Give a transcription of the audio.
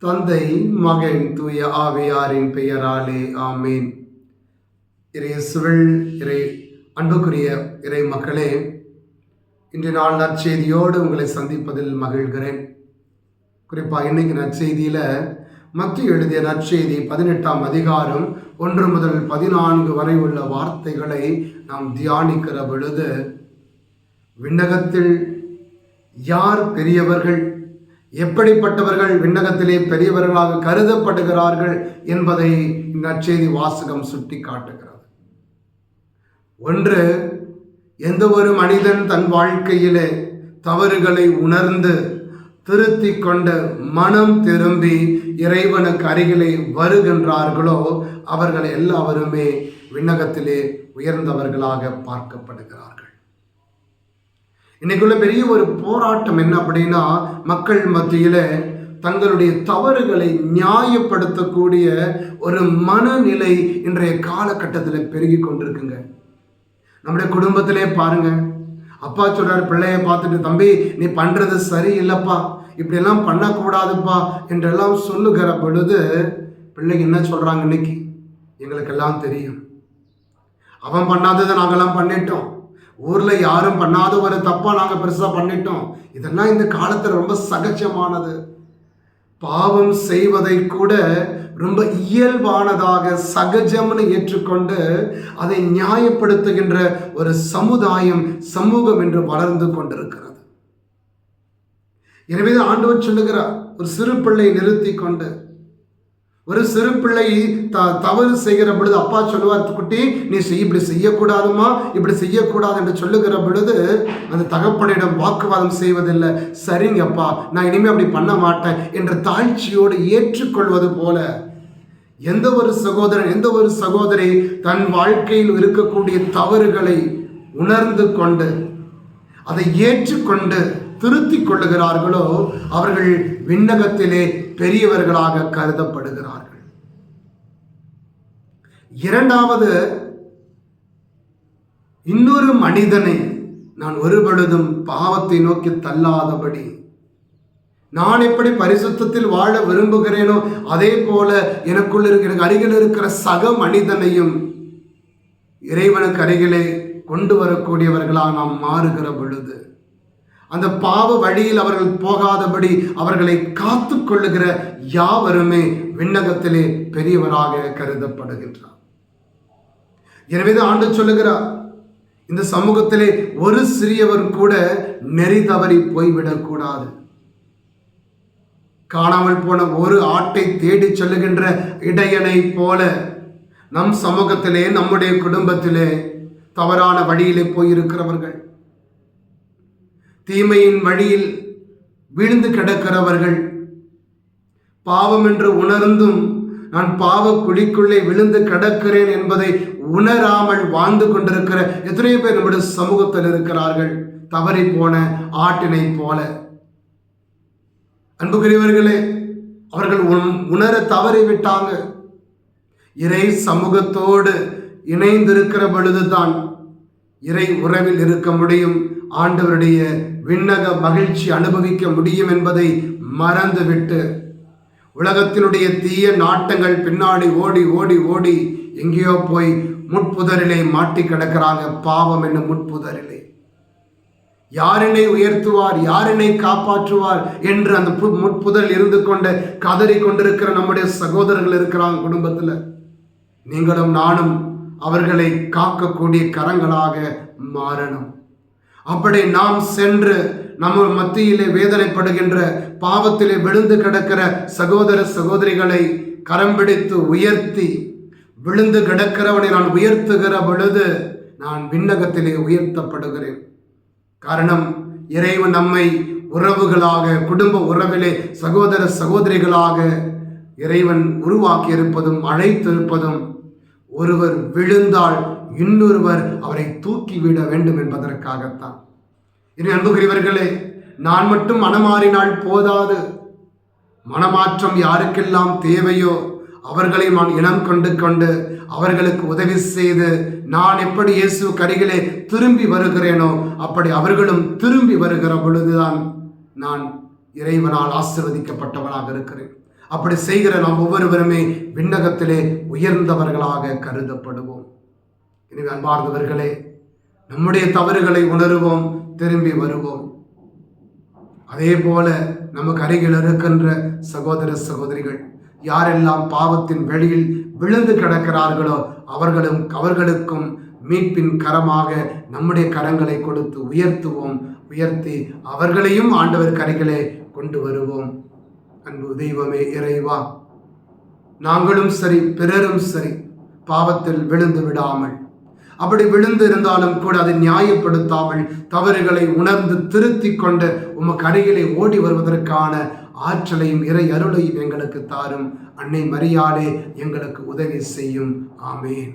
தந்தை மகன் தூய ஆவியாரின் பெயராலே ஆமீன். சுருள் இறை அன்புக்குரிய இறை மக்களே இன்று நாள் நற்செய்தியோடு உங்களை சந்திப்பதில் மகிழ்கிறேன். குறிப்பாக இன்னைக்கு நற்செய்தியில் மத்திய எழுதிய நற்செய்தி பதினெட்டாம் அதிகாரம் ஒன்று முதல் பதினான்கு வரை உள்ள வார்த்தைகளை நாம் தியானிக்கிற பொழுது விண்ணகத்தில் யார் பெரியவர்கள் எப்படிப்பட்டவர்கள் விண்ணகத்திலே பெரியவர்களாக கருதப்படுகிறார்கள் என்பதை நற்செய்தி வாசகம் சுட்டி காட்டுகிறது ஒன்று எந்த ஒரு மனிதன் தன் வாழ்க்கையிலே தவறுகளை உணர்ந்து திருத்தி கொண்டு மனம் திரும்பி இறைவனுக்கு அருகிலே வருகின்றார்களோ அவர்கள் எல்லாவருமே விண்ணகத்திலே உயர்ந்தவர்களாக பார்க்கப்படுகிறார்கள். இன்னைக்குள்ள பெரிய ஒரு போராட்டம் என்ன அப்படின்னா மக்கள் மத்தியில தங்களுடைய தவறுகளை நியாயப்படுத்தக்கூடிய ஒரு மனநிலை இன்றைய காலகட்டத்தில் பெருகி கொண்டிருக்குங்க. நம்முடைய குடும்பத்திலே பாருங்க. அப்பா சொல்றாரு பிள்ளைய பார்த்துட்டு தம்பி நீ பண்றது சரியில்லைப்பா. இப்படியெல்லாம் பண்ணக்கூடாதுப்பா என்றெல்லாம் சொல்லுகிற பொழுது பிள்ளைங்க என்ன சொல்கிறாங்க இன்னைக்கு? எங்களுக்கெல்லாம் தெரியும். அவன் பண்ணாததை நாங்கள்லாம் பண்ணிட்டோம். ஊரில் யாரும் பண்ணாத ஒரு தப்பாக நாங்கள் பெருசாக பண்ணிட்டோம். இதெல்லாம் இந்த காலத்தில் ரொம்ப சகஜமானது. பாவம் செய்வதை கூட ரொம்ப இயல்பானதாக சகஜம்னு ஏற்றுக்கொண்டு அதை நியாயப்படுத்துகின்ற ஒரு சமுதாயம் சமூகம் என்று வளர்ந்து கொண்டிருக்கிறது. எனவே ஆண்டவர் சொல்லுகிறார் ஒரு சிறு பிள்ளை நிறுத்தி கொண்டு. ஒரு சிறு பிள்ளை த தவறு செய்கிற பொழுது அப்பா சொல்லுவார் குட்டி நீ செய் இப்படி செய்யக்கூடாதுமா இப்படி செய்யக்கூடாது என்று சொல்லுகிற பொழுது அந்த தகப்பனிடம் வாக்குவாதம் செய்வதில்லை. சரிங்கப்பா நான் இனிமேல் அப்படி பண்ண மாட்டேன் என்ற தாழ்ச்சியோடு ஏற்றுக்கொள்வது போல எந்த ஒரு சகோதரன் எந்த ஒரு சகோதரி தன் வாழ்க்கையில் இருக்கக்கூடிய தவறுகளை உணர்ந்து கொண்டு அதை ஏற்றுக்கொண்டு திருத்திக் கொள்ளுகிறார்களோ அவர்கள் விண்ணகத்திலே பெரியவர்களாக கருதப்படுகிறார்கள். இரண்டாவது இன்னொரு மனிதனை நான் ஒரு பொழுதும் பாவத்தை நோக்கி தள்ளாதபடி நான் எப்படி பரிசுத்தத்தில் வாழ விரும்புகிறேனோ அதே போல எனக்குள்ள இருக்கிற அருகில் இருக்கிற சக மனிதனையும் இறைவனுக்கு அருகிலே கொண்டு வரக்கூடியவர்களாக நாம் மாறுகிற பொழுது அந்த பாவ வழியில் அவர்கள் போகாதபடி அவர்களை காத்து கொள்ளுகிற யாவருமே விண்ணகத்திலே பெரியவராக கருதப்படுகின்றார். எனவே ஆண்டு சொல்லுகிறார் இந்த சமூகத்திலே ஒரு சிறியவர் கூட நெறி தவறி போய்விடக்கூடாது காணாமல் போன ஒரு ஆட்டை தேடி செல்லுகின்ற இடையனை போல நம் சமூகத்திலே நம்முடைய குடும்பத்திலே தவறான வழியிலே போயிருக்கிறவர்கள் தீமையின் வழியில் வீழ்ந்து கிடக்கிறவர்கள். பாவம் என்று உணர்ந்தும் நான் பாவ குழிக்குள்ளே விழுந்து கிடக்கிறேன் என்பதை உணராமல் வாழ்ந்து கொண்டிருக்கிற எத்தனையோ பேர் நம்முடைய சமூகத்தில் இருக்கிறார்கள். தவறி போன ஆட்டினை போல. அன்புக்குரியவர்களே அவர்கள் உணர தவறி விட்டாங்க. இறை சமூகத்தோடு இணைந்திருக்கிற பொழுதுதான் இறை உறவில் இருக்க முடியும். ஆண்டவருடைய விண்ணக மகிழ்ச்சி அனுபவிக்க முடியும் என்பதை மறந்துவிட்டு உலகத்தினுடைய தீய நாட்டங்கள் பின்னாடி ஓடி ஓடி ஓடி எங்கேயோ போய் முட்புதரிலே மாட்டி கிடக்கிறாங்க. பாவம் என்னும் முட்புதரிலே. யாரினை உயர்த்துவார் யாரினை காப்பாற்றுவார் என்று அந்த முட்புதல் இருந்து கொண்டு கதறி கொண்டிருக்கிற நம்முடைய சகோதரர்கள் இருக்கிறாங்க குடும்பத்தில். நீங்களும் நானும் அவர்களை காக்கக்கூடிய கரங்களாக மாறணும். அப்படி நாம் சென்று நம்ம மத்தியிலே வேதனைப்படுகின்ற பாவத்திலே விழுந்து கிடக்கிற சகோதர சகோதரிகளை கரம் பிடித்து உயர்த்தி விழுந்து கிடக்கிறவனை நான் உயர்த்துகிற பொழுது நான் விண்ணகத்திலே உயர்த்தப்படுகிறேன். காரணம் இறைவன் நம்மை உறவுகளாக குடும்ப உறவிலே சகோதர சகோதரிகளாக இறைவன் உருவாக்கி இருப்பதும் அழைத்திருப்பதும் ஒருவர் விழுந்தால் இன்னொருவர் அவரை தூக்கிவிட வேண்டும் என்பதற்காகத்தான். இனி அன்புகிறவர்களே நான் மட்டும் மனமாறினால் போதாது. மனமாற்றம் யாருக்கெல்லாம் தேவையோ அவர்களை நான் இனம் கொண்டு கொண்டு அவர்களுக்கு உதவி செய்து நான் எப்படி இயேசு கருகிலே திரும்பி வருகிறேனோ அப்படி அவர்களும் திரும்பி வருகிற பொழுதுதான் நான் இறைவனால் ஆசிர்வதிக்கப்பட்டவனாக இருக்கிறேன். அப்படி செய்கிற நாம் ஒவ்வொருவருமே விண்ணகத்திலே உயர்ந்தவர்களாக கருதப்படுவோம். எனவே அன்பார்ந்தவர்களே நம்முடைய தவறுகளை உணருவோம் திரும்பி வருவோம். அதே போல நமக்கு அருகில் இருக்கின்ற சகோதர சகோதரிகள் யாரெல்லாம் பாவத்தின் வெளியில் விழுந்து கிடக்கிறார்களோ அவர்களும் அவர்களுக்கும் மீட்பின் கரமாக நம்முடைய கரங்களை கொடுத்து உயர்த்துவோம் உயர்த்தி அவர்களையும் ஆண்டவர் கரைகளே கொண்டு வருவோம். அன்பு தெய்வமே இறைவா. நாங்களும் சரி பிறரும் சரி பாவத்தில் விழுந்து விடாமல். அப்படி விழுந்து இருந்தாலும் கூட அதை நியாயப்படுத்தாமல் தவறுகளை உணர்ந்து திருத்திக் கொண்டு உமக்கு அருகிலே ஓடி வருவதற்கான ஆற்றலையும் இறை அருளையும் எங்களுக்கு தாரும். அன்னை மரியாளே எங்களுக்கு உதவி செய்யும். ஆமேன்.